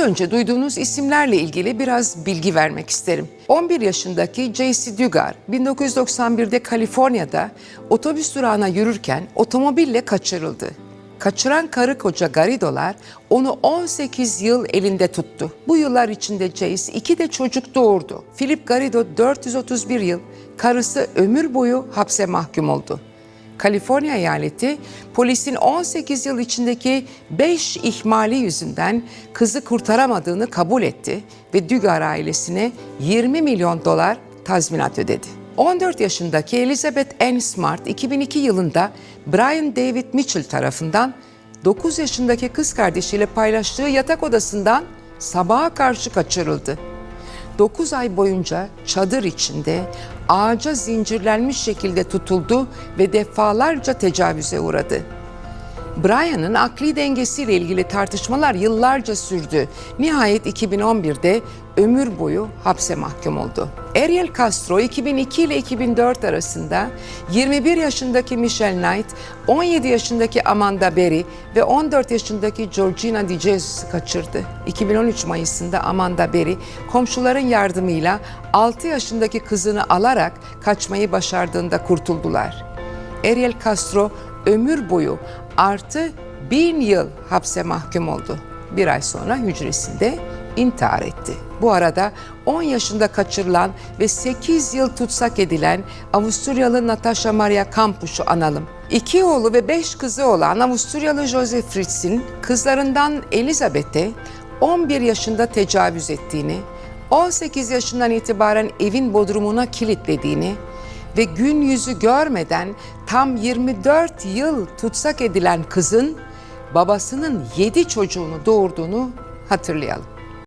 Önce duyduğunuz isimlerle ilgili biraz bilgi vermek isterim. 11 yaşındaki J.C. Dugar 1991'de Kaliforniya'da otobüs durağına yürürken otomobille kaçırıldı. Kaçıran karı koca Garidolar onu 18 yıl elinde tuttu. Bu yıllar içinde Jace iki de çocuk doğurdu. Philip Garido 431 yıl, karısı ömür boyu hapse mahkum oldu. Kaliforniya eyaleti polisin 18 yıl içindeki 5 ihmali yüzünden kızı kurtaramadığını kabul etti ve Dugar ailesine 20 milyon dolar tazminat ödedi. 14 yaşındaki Elizabeth Ann Smart 2002 yılında Brian David Mitchell tarafından 9 yaşındaki kız kardeşiyle paylaştığı yatak odasından sabaha karşı kaçırıldı. 9 ay boyunca çadır içinde ağaca zincirlenmiş şekilde tutuldu ve defalarca tecavüze uğradı. Brian'ın akli dengesiyle ilgili tartışmalar yıllarca sürdü. Nihayet 2011'de ömür boyu hapse mahkum oldu. Ariel Castro 2002 ile 2004 arasında 21 yaşındaki Michelle Knight, 17 yaşındaki Amanda Berry ve 14 yaşındaki Georgina Di Jesus'u kaçırdı. 2013 Mayıs'ında Amanda Berry komşuların yardımıyla 6 yaşındaki kızını alarak kaçmayı başardığında kurtuldular. Ariel Castro ömür boyu artı bin yıl hapse mahkum oldu. Bir ay sonra hücresinde intihar etti. Bu arada 10 yaşında kaçırılan ve 8 yıl tutsak edilen Avusturyalı Natasha Maria Kampus'u analım. İki oğlu ve beş kızı olan Avusturyalı Joseph Fritz'in kızlarından Elizabeth'e 11 yaşında tecavüz ettiğini, 18 yaşından itibaren evin bodrumuna kilitlediğini, ve gün yüzü görmeden tam 24 yıl tutsak edilen kızın babasının 7 çocuğunu doğurduğunu hatırlayalım.